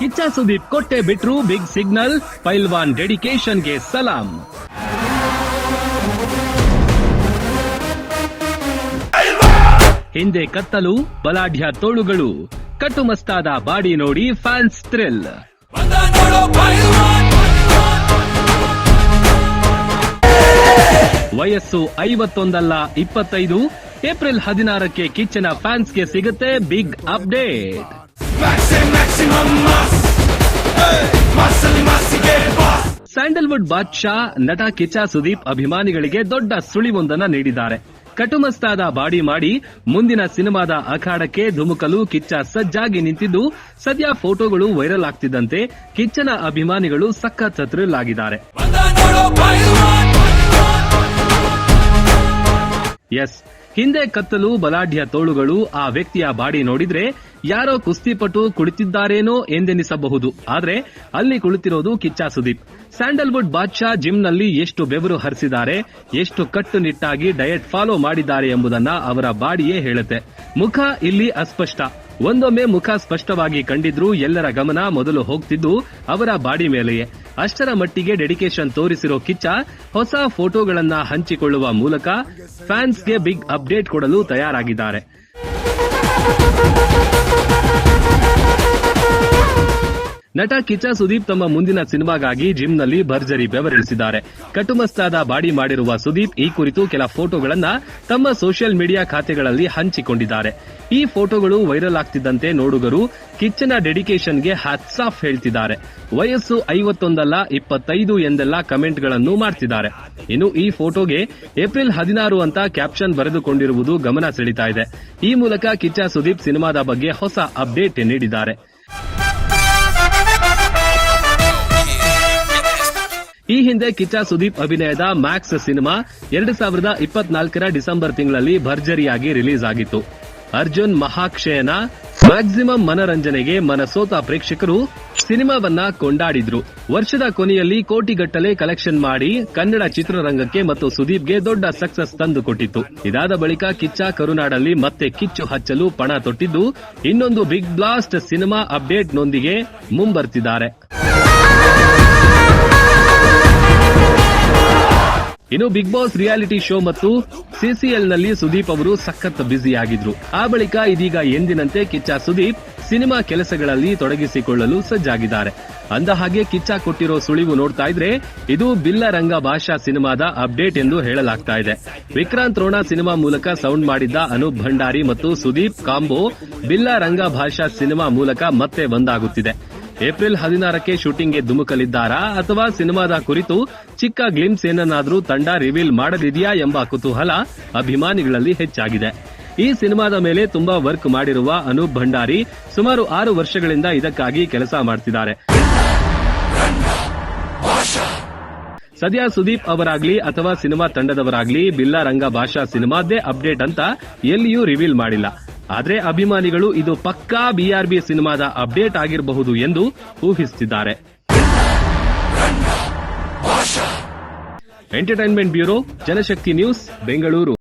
ಕಿಚ್ಚ ಸುದೀಪ್ ಕೊಟ್ಟೆ ಬಿಟ್ರು big signal, ಪೈಲ್ವಾನ್ ಡೆಡಿಕೇಶನ್ಗೆ ಸಲಾಂ. ಹಿಂದೆ ಕತ್ತಲು, ಬಲಾಢ್ಯ ತೋಳುಗಳು ಕಟ್ಟುಮಸ್ತಾದ ಬಾಡಿ ನೋಡಿ ಫ್ಯಾನ್ಸ್ ಥ್ರಿಲ್. ವಯಸ್ಸು ಐವತ್ತೊಂದಲ್ಲ ಇಪ್ಪತ್ತೈದು, ಏಪ್ರಿಲ್ ಹದಿನಾರಕ್ಕೆ ಕಿಚ್ಚನ ಫ್ಯಾನ್ಸ್ಗೆ ಸಿಗುತ್ತೆ ಬಿಗ್ ಅಪ್ಡೇಟ್. ಸ್ಯಾಂಡಲ್ವುಡ್ ಬಾದ್ಶಾ ನಟ ಕಿಚ್ಚ ಸುದೀಪ್ ಅಭಿಮಾನಿಗಳಿಗೆ ದೊಡ್ಡ ಸುಳಿವೊಂದನ್ನ ನೀಡಿದ್ದಾರೆ. ಕಟುಮಸ್ತಾದ ಬಾಡಿ ಮಾಡಿ ಮುಂದಿನ ಸಿನಿಮಾದ ಅಖಾಡಕ್ಕೆ ಧುಮುಕಲು ಕಿಚ್ಚ ಸಜ್ಜಾಗಿ ನಿಂತಿದ್ದು ಸದ್ಯ ಫೋಟೋಗಳು ವೈರಲ್ ಆಗ್ತಿದ್ದಂತೆ ಕಿಚ್ಚನ ಅಭಿಮಾನಿಗಳು ಸಖತ್ ಥ್ರಿಲ್ ಆಗಿದ್ದಾರೆ ಎಸ್ ಹಿಂದೆ ಕತ್ತಲು ಬಲಾಢ್ಯ ತೋಳುಗಳು ಆ ವ್ಯಕ್ತಿಯ ಬಾಡಿ ನೋಡಿದ್ರೆ ಯಾರೋ ಕುಸ್ತಿಪಟು ಕುಳಿತಿದ್ದಾರೇನೋ ಎಂದೆನಿಸಬಹುದು. ಆದ್ರೆ ಅಲ್ಲಿ ಕುಳಿತಿರೋದು ಕಿಚ್ಚ ಸುದೀಪ್. ಸ್ಯಾಂಡಲ್ವುಡ್ ಬಾದ್ಶಾ ಜಿಮ್ನಲ್ಲಿ ಎಷ್ಟು ಬೆವರು ಹರಿಸಿದ್ದಾರೆ, ಎಷ್ಟು ಕಟ್ಟುನಿಟ್ಟಾಗಿ ಡಯಟ್ ಫಾಲೋ ಮಾಡಿದ್ದಾರೆ ಎಂಬುದನ್ನ ಅವರ ಬಾಡಿಯೇ ಹೇಳುತ್ತೆ. ಮುಖ ಇಲ್ಲಿ ಅಸ್ಪಷ್ಟ. ಒಂದೊಮ್ಮೆ ಮುಖ ಸ್ಪಷ್ಟವಾಗಿ ಕಂಡಿದ್ರೂ ಎಲ್ಲರ ಗಮನ ಮೊದಲು ಹೋಗ್ತಿದ್ದು ಅವರ ಬಾಡಿ ಮೇಲೆಯೇ. ಅಷ್ಟರ ಮಟ್ಟಿಗೆ ಡೆಡಿಕೇಶನ್ ತೋರಿಸಿರೋ ಕಿಚ್ಚ ಹೊಸ ಫೋಟೋಗಳನ್ನ ಹಂಚಿಕೊಳ್ಳುವ ಮೂಲಕ ಫ್ಯಾನ್ಸ್ಗೆ ಬಿಗ್ ಅಪ್ಡೇಟ್ ಕೊಡಲು ತಯಾರಾಗಿದ್ದಾರೆ. ನಟ ಕಿಚ್ಚ ಸುದೀಪ್ ತಮ್ಮ ಮುಂದಿನ ಸಿನಿಮಾಗಾಗಿ ಜಿಮ್ನಲ್ಲಿ ಭರ್ಜರಿ ಬೆವರಿಳಿಸಿದ್ದಾರೆ. ಕಟುಮಸ್ತಾದ ಬಾಡಿ ಮಾಡಿರುವ ಸುದೀಪ್ ಈ ಕುರಿತು ಕೆಲ ಫೋಟೋಗಳನ್ನ ತಮ್ಮ ಸೋಷಿಯಲ್ ಮೀಡಿಯಾ ಖಾತೆಗಳಲ್ಲಿ ಹಂಚಿಕೊಂಡಿದ್ದಾರೆ. ಈ ಫೋಟೋಗಳು ವೈರಲ್ ಆಗ್ತಿದ್ದಂತೆ ನೋಡುಗರು ಕಿಚ್ಚನ ಡೆಡಿಕೇಶನ್ಗೆ ಹ್ಯಾಟ್ಸ್ ಆಫ್ ಹೇಳ್ತಿದ್ದಾರೆ. ವಯಸ್ಸು ಐವತ್ತೊಂದಲ್ಲ, ಇಪ್ಪತ್ತೈದು ಎಂದೆಲ್ಲ ಕಮೆಂಟ್ಗಳನ್ನು ಮಾಡ್ತಿದ್ದಾರೆ. ಇನ್ನು ಈ ಫೋಟೋಗೆ ಏಪ್ರಿಲ್ ಹದಿನಾರು ಅಂತ ಕ್ಯಾಪ್ಷನ್ ಬರೆದುಕೊಂಡಿರುವುದು ಗಮನ ಸೆಳೀತಾ ಇದೆ. ಈ ಮೂಲಕ ಕಿಚ್ಚ ಸುದೀಪ್ ಸಿನಿಮಾದ ಬಗ್ಗೆ ಹೊಸ ಅಪ್ಡೇಟ್ ನೀಡಿದ್ದಾರೆ. ಈ ಹಿಂದೆ ಕಿಚ್ಚ ಸುದೀಪ್ ಅಭಿನಯದ ಮ್ಯಾಕ್ಸ್ ಸಿನಿಮಾ ಎರಡು ಸಾವಿರದ ಇಪ್ಪತ್ನಾಲ್ಕರ ಡಿಸೆಂಬರ್ ತಿಂಗಳಲ್ಲಿ ಭರ್ಜರಿಯಾಗಿ ರಿಲೀಸ್ ಆಗಿತ್ತು. ಅರ್ಜುನ್ ಮಹಾಕ್ಷಯನ ಮ್ಯಾಕ್ಸಿಮಮ್ ಮನರಂಜನೆಗೆ ಮನಸೋತ ಪ್ರೇಕ್ಷಕರು ಸಿನಿಮಾವನ್ನ ಕೊಂಡಾಡಿದ್ರು. ವರ್ಷದ ಕೊನೆಯಲ್ಲಿ ಕೋಟಿಗಟ್ಟಲೆ ಕಲೆಕ್ಷನ್ ಮಾಡಿ ಕನ್ನಡ ಚಿತ್ರರಂಗಕ್ಕೆ ಮತ್ತು ಸುದೀಪ್ಗೆ ದೊಡ್ಡ ಸಕ್ಸಸ್ ತಂದುಕೊಟ್ಟಿತ್ತು. ಇದಾದ ಬಳಿಕ ಕಿಚ್ಚ ಕರುನಾಡಲ್ಲಿ ಮತ್ತೆ ಕಿಚ್ಚು ಹಚ್ಚಲು ಪಣ ತೊಟ್ಟಿದ್ದು ಇನ್ನೊಂದು ಬಿಗ್ ಬ್ಲಾಸ್ಟ್ ಸಿನಿಮಾ ಅಪ್ಡೇಟ್ನೊಂದಿಗೆ ಮುಂಬರ್ತಿದ್ದಾರೆ. ಇನ್ನು ಬಿಗ್ ಬಾಸ್ ರಿಯಾಲಿಟಿ ಶೋ ಮತ್ತು ಸಿಸಿಎಲ್ನಲ್ಲಿ ಸುದೀಪ್ ಅವರು ಸಖತ್ ಬ್ಯುಸಿ ಆಗಿದ್ರು ಆ ಬಳಿಕ ಇದೀಗ ಎಂದಿನಂತೆ ಕಿಚ್ಚ ಸುದೀಪ್ ಸಿನಿಮಾ ಕೆಲಸಗಳಲ್ಲಿ ತೊಡಗಿಸಿಕೊಳ್ಳಲು ಸಜ್ಜಾಗಿದ್ದಾರೆ. ಅಂದ ಹಾಗೆ ಕಿಚ್ಚ ಕೊಟ್ಟಿರೋ ಸುಳಿವು ನೋಡ್ತಾ ಇದ್ರೆ ಇದು ಬಿಲ್ಲ ರಂಗ ಭಾಷಾ ಸಿನಿಮಾದ ಅಪ್ಡೇಟ್ ಎಂದು ಹೇಳಲಾಗ್ತಾ ಇದೆ. ವಿಕ್ರಾಂತ್ ರೋಣ ಸಿನಿಮಾ ಮೂಲಕ ಸೌಂಡ್ ಮಾಡಿದ್ದ ಅನೂಪ್ ಭಂಡಾರಿ ಮತ್ತು ಸುದೀಪ್ ಕಾಂಬೋ ಬಿಲ್ಲ ರಂಗ ಭಾಷಾ ಸಿನಿಮಾ ಮೂಲಕ ಮತ್ತೆ ಒಂದಾಗುತ್ತಿದೆ ಏಪ್ರಿಲ್ ಹದಿನಾರಕ್ಕೆ ಶೂಟಿಂಗ್ಗೆ ಧುಮುಕಲಿದ್ದಾರಾ ಅಥವಾ ಸಿನಿಮಾದ ಕುರಿತು ಚಿಕ್ಕ ಗ್ಲಿಮ್ಸ್ ಏನನ್ನಾದರೂ ತಂಡ ರಿವೀಲ್ ಮಾಡಲಿದೆಯಾ ಎಂಬ ಕುತೂಹಲ ಅಭಿಮಾನಿಗಳಲ್ಲಿ ಹೆಚ್ಚಾಗಿದೆ. ಈ ಸಿನಿಮಾದ ಮೇಲೆ ತುಂಬಾ ವರ್ಕ್ ಮಾಡಿರುವ ಅನೂಪ್ ಭಂಡಾರಿ ಸುಮಾರು ಆರು ವರ್ಷಗಳಿಂದ ಇದಕ್ಕಾಗಿ ಕೆಲಸ ಮಾಡ್ತಿದ್ದಾರೆ. ಸದ್ಯ ಸುದೀಪ್ ಅವರಾಗ್ಲಿ ಅಥವಾ ಸಿನಿಮಾ ತಂಡದವರಾಗ್ಲಿ ಬಿಲ್ಲಾ ರಂಗ ಭಾಷಾ ಸಿನಿಮಾದ್ದೇ ಅಪ್ಡೇಟ್ ಅಂತ ಎಲ್ಲಿಯೂ ರಿವೀಲ್ ಮಾಡಿಲ್ಲ. ಆದ್ರೆ ಅಭಿಮಾನಿಗಳು ಇದು ಪಕ್ಕಾ ಬಿಆರ್ಬಿ ಸಿನಿಮಾದ ಅಪ್ಡೇಟ್ ಆಗಿರಬಹುದು ಎಂದು ಊಹಿಸುತ್ತಿದ್ದಾರೆ entertainment bureau, Janashakti news, Bengaluru.